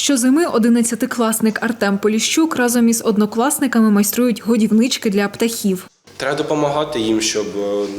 Щозими одинадцятикласник Артем Поліщук разом із однокласниками майструють годівнички для птахів. Треба допомагати їм, щоб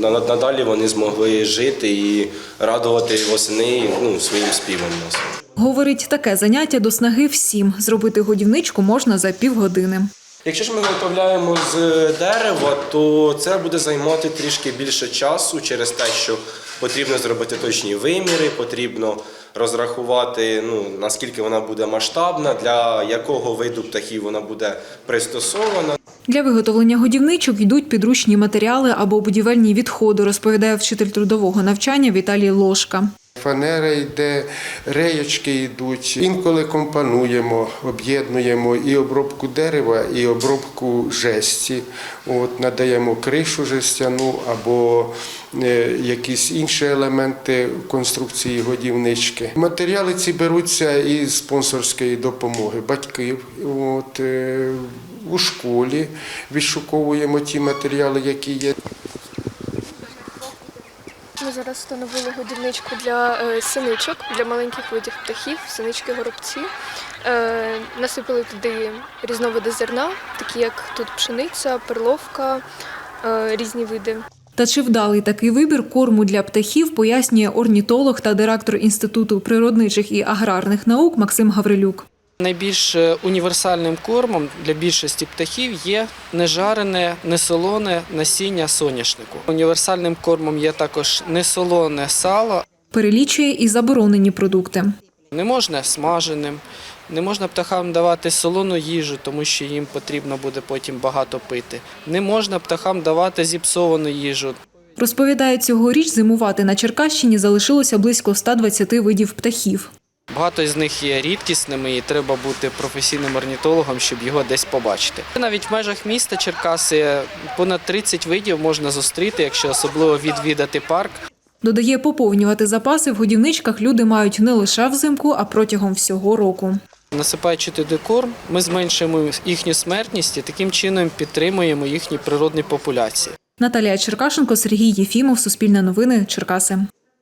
е, надалі вони змогли жити і радувати восени ну, своїм співом нас. Говорить, таке заняття до снаги всім. Зробити годівничку можна за півгодини. Якщо ж ми виготовляємо з дерева, то це буде займати трішки більше часу через те, що потрібно зробити точні виміри, потрібно розрахувати, ну, наскільки вона буде масштабна, для якого виду птахів вона буде пристосована. Для виготовлення годівничок йдуть підручні матеріали або будівельні відходи, розповідає вчитель трудового навчання Віталій Лошка. Фанера йде, реєчки йдуть. Інколи компонуємо, об'єднуємо і обробку дерева, і обробку жесті. От, надаємо кришу жестяну або е, якісь інші елементи конструкції годівнички. Матеріали ці беруться із спонсорської допомоги батьків. От, е, у школі відшуковуємо ті матеріали, які є. Зараз встановили годівничку для е, синичок, для маленьких видів птахів, синички горобці. Е, насипали туди різновиди зерна, такі як тут пшениця, перловка, е, різні види. Та чи вдалий такий вибір корму для птахів, пояснює орнітолог та директор Інституту природничих і аграрних наук Максим Гаврилюк. Найбільш е, універсальним кормом для більшості птахів є нежарене, несолоне насіння соняшнику. Універсальним кормом є також несолоне сало. Перелічує і заборонені продукти. Не можна смаженим, не можна птахам давати солону їжу, тому що їм потрібно буде потім багато пити. Не можна птахам давати зіпсовану їжу. Розповідає, цьогоріч зимувати на Черкащині залишилося близько 120 видів птахів. Багато з них є рідкісними і треба бути професійним орнітологом, щоб його десь побачити. Навіть в межах міста Черкаси понад 30 видів можна зустріти, якщо особливо відвідати парк. Додає, поповнювати запаси в годівничках люди мають не лише взимку, а протягом всього року. Насипаючи туди корм, ми зменшуємо їхню смертність і таким чином підтримуємо їхні природні популяції. Наталія Черкашенко, Сергій Єфімов, Суспільне новини, Черкаси.